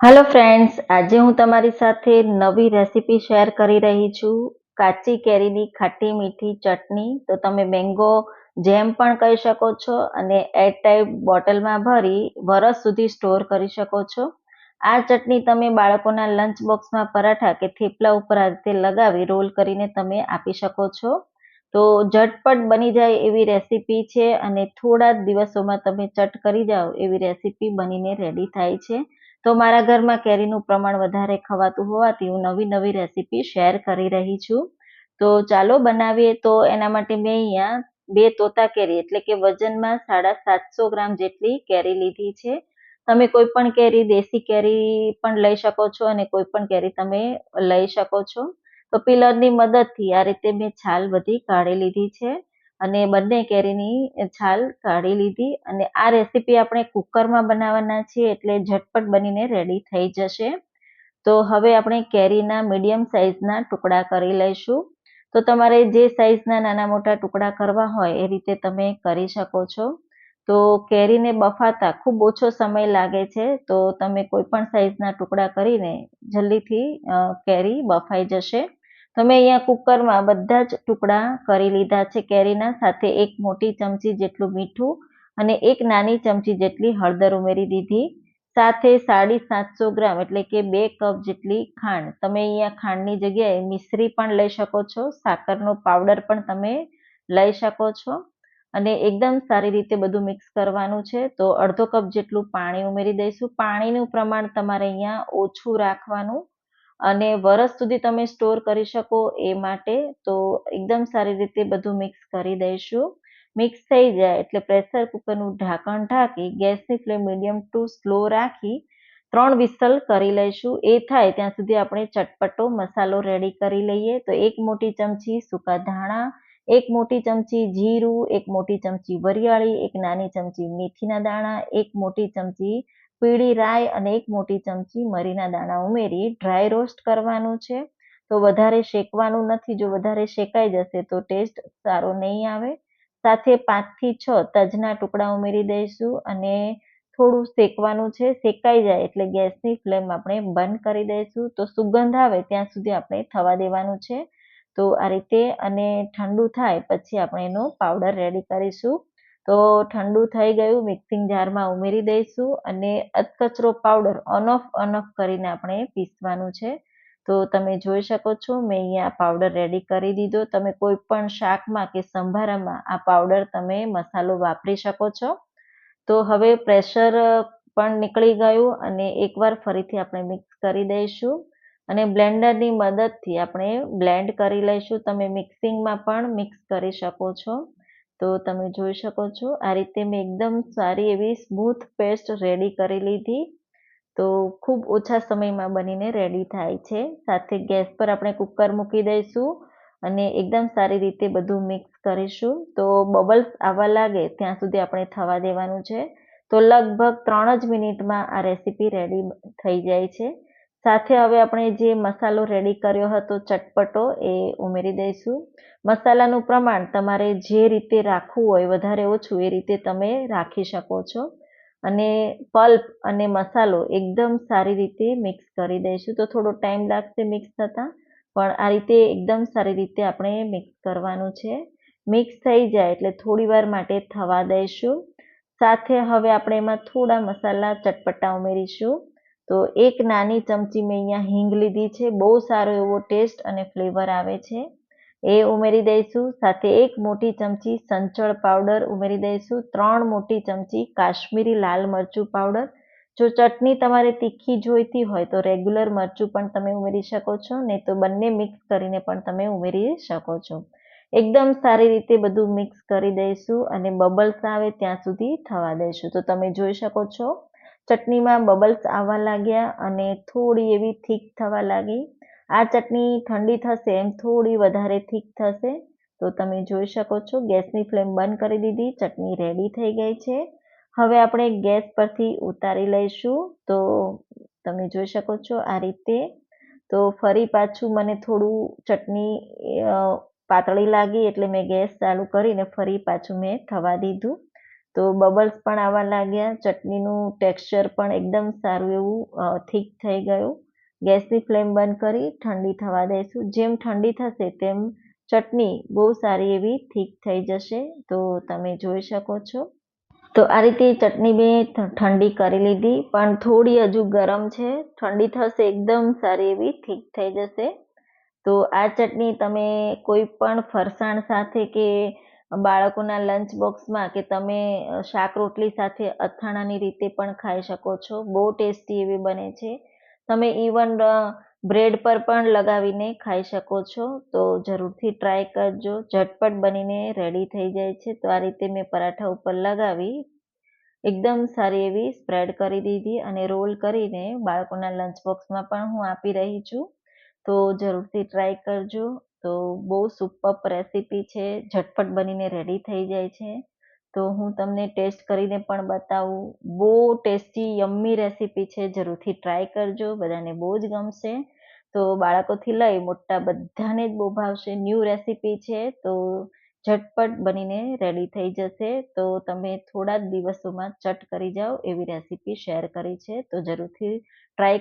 હાલો friends આજે હું તમારી સાથે નવી રેસીપી શેર કરી રહી છું. કાચી કેરીની ખાટી મીઠી ચટણી. તો તમે મેંગો જેમ પણ કહી શકો છો અને એરટાઈટ બોટલમાં ભરી વરસ સુધી સ્ટોર કરી શકો છો. આ ચટણી તમે બાળકોના લંચ બોક્સમાં પરાઠા કે થેપલા ઉપર આ રીતે લગાવી રોલ કરીને તમે આપી શકો છો. તો ઝટપટ બની જાય એવી રેસીપી છે અને થોડા જ દિવસોમાં તમે ચટ કરી જાઓ એવી રેસીપી બનીને રેડી થાય છે. તો મારા ઘરમાં કેરીનું પ્રમાણ વધારે ખવાતું હોવાથી હું નવી નવી રેસીપી શેર કરી રહી છું. તો ચાલો બનાવીએ. તો એના માટે મેં અહીંયા બે તોતા કેરી, એટલે કે વજનમાં સાડા સાતસો ગ્રામ જેટલી કેરી લીધી છે. તમે કોઈ પણ કેરી, દેશી કેરી પણ લઈ શકો છો અને કોઈ પણ કેરી તમે લઈ શકો છો. તો પિલરની મદદથી આ રીતે મેં છાલ બધી કાઢી લીધી છે. અને બંને કેરીની છાલ કાઢી લીધી અને આ રેસીપી આપણે કુકરમાં બનાવવાના છીએ એટલે ઝટપટ બનીને રેડી થઈ જશે. તો હવે આપણે કેરીના મીડિયમ સાઇઝના ટુકડા કરી લઈશું. તો તમારે જે સાઇઝના નાના મોટા ટુકડા કરવા હોય એ રીતે તમે કરી શકો છો. તો કેરીને બફાતા ખૂબ ઓછો સમય લાગે છે, તો તમે કોઈ પણ સાઇઝના ટુકડા કરીને જલ્દીથી કેરી બફાઈ જશે. તો મેં અહીંયા કુકરમાં બધા જ ટુકડા કરી લીધા છે કેરીના, સાથે એક મોટી ચમચી જેટલું મીઠું અને એક નાની ચમચી જેટલી હળદર ઉમેરી દીધી. સાથે સાડી સાતસો ગ્રામ એટલે કે બે કપ જેટલી ખાંડ. તમે અહીંયા ખાંડની જગ્યાએ મિશ્રી પણ લઈ શકો છો, સાકરનો પાવડર પણ તમે લઈ શકો છો. અને એકદમ સારી રીતે બધું મિક્સ કરવાનું છે. તો અડધો કપ જેટલું પાણી ઉમેરી દઈશું. પાણીનું પ્રમાણ તમારે અહીંયા ઓછું રાખવાનું. અને વરસ સુધી તમે સ્ટોર કરી શકો એ માટે, તો એકદમ સારી રીતે બધું મિક્સ કરી દઈશું. મિક્સ થઈ જાય એટલે પ્રેશર કુકરનું ઢાંકણ ઢાંકી, ગેસની ફ્લેમ મીડિયમ ટુ સ્લો રાખી, ત્રણ વિસલ કરી લઈશું. એ થાય ત્યાં સુધી આપણે ચટપટો મસાલો રેડી કરી લઈએ. તો એક મોટી ચમચી સૂકા ધાણા, એક મોટી ચમચી જીરું, એક મોટી ચમચી વરિયાળી, એક નાની ચમચી મેથીના દાણા, એક મોટી ચમચી પીળી રાય અને એક મોટી ચમચી મરીના દાણા ઉમેરી ડ્રાય રોસ્ટ કરવાનું છે. તો વધારે શેકવાનું નથી, જો વધારે શેકાઈ જશે તો ટેસ્ટ સારો નહીં આવે. સાથે પાંચથી છ તજના ટુકડા ઉમેરી દઈશું અને થોડું શેકવાનું છે, શેકાઈ જાય એટલે ગેસની ફ્લેમ આપણે બંધ કરી દઈશું. તો સુગંધ આવે ત્યાં સુધી આપણે થવા દેવાનું છે. તો આ રીતે અને ઠંડુ થાય પછી આપણે એનો પાવડર રેડી કરીશું. તો ઠંડુ થઈ ગયું મિક્સિંગ જારમાં ઉમેરી દઈશું અને અધકચરો powder on off on off કરીને આપણે પીસવાનું છે. તો તમે જોઈ શકો છો, મેં અહીંયા પાવડર રેડી કરી દીધો. તમે કોઈ પણ શાકમાં કે સંભારામાં આ પાવડર તમે મસાલો વાપરી શકો છો. તો હવે પ્રેશર પણ નીકળી ગયું અને એકવાર ફરીથી આપણે મિક્સ કરી દઈશું અને બ્લેન્ડરની મદદથી આપણે બ્લેન્ડ કરી લઈશું. તમે મિક્સિંગમાં પણ મિક્સ કરી શકો છો. તો તમે જોઈ શકો છો, આ રીતે મેં એકદમ સારી એવી સ્મૂથ પેસ્ટ રેડી કરી લીધી. તો ખૂબ ઓછા સમયમાં બનીને રેડી થાય છે. સાથે ગેસ પર આપણે કુકર મૂકી દઈશું અને એકદમ સારી રીતે બધું મિક્સ કરીશું. તો બબલ્સ આવવા લાગે ત્યાં સુધી આપણે થવા દેવાનું છે. તો લગભગ ત્રણ જ મિનિટમાં આ રેસીપી રેડી થઈ જાય છે. સાથે હવે આપણે જે મસાલો રેડી કર્યો હતો, ચટપટો, એ ઉમેરી દઈશું. મસાલાનું પ્રમાણ તમારે જે રીતે રાખવું હોય, વધારે ઓછું, એ રીતે તમે રાખી શકો છો. અને પલ્પ અને મસાલો એકદમ સારી રીતે મિક્સ કરી દઈશું. તો થોડો ટાઈમ લાગશે મિક્સ થતાં, પણ આ રીતે એકદમ સારી રીતે આપણે મિક્સ કરવાનું છે. મિક્સ થઈ જાય એટલે થોડી વાર માટે થવા દઈશું. સાથે હવે આપણે એમાં થોડા મસાલા, ચટપટા ઉમેરીશું. તો એક નાની ચમચી મેં અહીંયા હિંગ લીધી છે. બહુ સારો એવો ટેસ્ટ અને ફ્લેવર આવે છે. એ ઉમેરી દઈશું. સાથે એક મોટી ચમચી સંચળ પાવડર ઉમેરી દઈશું. ત્રણ મોટી ચમચી કાશ્મીરી લાલ મરચું પાવડર. જો ચટણી તમારે તીખી જોઈતી હોય તો રેગ્યુલર મરચું પણ તમે ઉમેરી શકો છો. નહીં તો બંને મિક્સ કરીને પણ તમે ઉમેરી શકો છો. એકદમ સારી રીતે બધું મિક્સ કરી દઈશું અને બબલ્સ આવે ત્યાં સુધી થવા દઈશું. તો તમે જોઈ શકો છો. ચટણીમાં બબલ્સ આવવા લાગ્યા અને થોડી એવી થીક થવા લાગી. આ ચટણી ઠંડી થશે એમ થોડી વધારે થીક થશે. તો તમે જોઈ શકો છો, ગેસની ફ્લેમ બંધ કરી દીધી, ચટણી રેડી થઈ ગઈ છે. હવે આપણે ગેસ પરથી ઉતારી લઈશું. તો તમે જોઈ શકો છો આ રીતે. તો ફરી પાછું મને થોડું ચટણી પાતળી લાગી એટલે મેં ગેસ ચાલુ કરીને ફરી પાછું મેં થવા દીધું. તો બબલ્સ પણ આવવા લાગ્યા. ચટણીનું ટેક્સચર પણ એકદમ સારું એવું થીક થઈ ગયું. ગેસની ફ્લેમ બંધ કરી, ઠંડી થવા દઈશું. જેમ ઠંડી થશે તેમ ચટણી બહુ સારી એવી થીક થઈ જશે. તો તમે જોઈ શકો છો. તો આ રીતે ચટણી મેં ઠંડી કરી લીધી. પણ થોડી હજુ ગરમ છે. ઠંડી થશે એકદમ સારી એવી થીક થઈ જશે. તો આ ચટણી તમે કોઈ પણ ફરસાણ સાથે કે બાળકોના લંચ બોક્સમાં કે તમે શાક રોટલી સાથે અથાણાની રીતે પણ ખાઈ શકો છો. બહુ ટેસ્ટી એવી બને છે. તમે ઇવન બ્રેડ પર પણ લગાવીને ખાઈ શકો છો. તો જરૂરથી ટ્રાય કરજો. ઝટપટ બનીને રેડી થઈ જાય છે. તો આ રીતે મેં પરાઠા ઉપર લગાવી. એકદમ સારી એવી સ્પ્રેડ કરી દીધી અને રોલ કરીને બાળકોના લંચ બોક્સમાં પણ હું આપી રહી છું. તો જરૂરથી ટ્રાય કરજો. તો બહુ સુપર રેસીપી છે, ઝટપટ બનીને રેડી થઈ જાય છે. તો હું તમને ટેસ્ટ કરીને પણ બતાવું. બહુ ટેસ્ટી યમ્મી રેસીપી છે, જરૂરથી ટ્રાય કરજો, બધાને બહુ જ ગમશે. તો બાળકોથી લઈ મોટા બધાને જ બહુ ભાવશે. ન્યૂ રેસીપી છે, તો ઝટપટ બનીને રેડી થઈ જશે. તો તમે થોડા જ દિવસોમાં ચટ કરી જાઓ, એવી રેસીપી શેર કરી છે. તો જરૂરથી ટ્રાય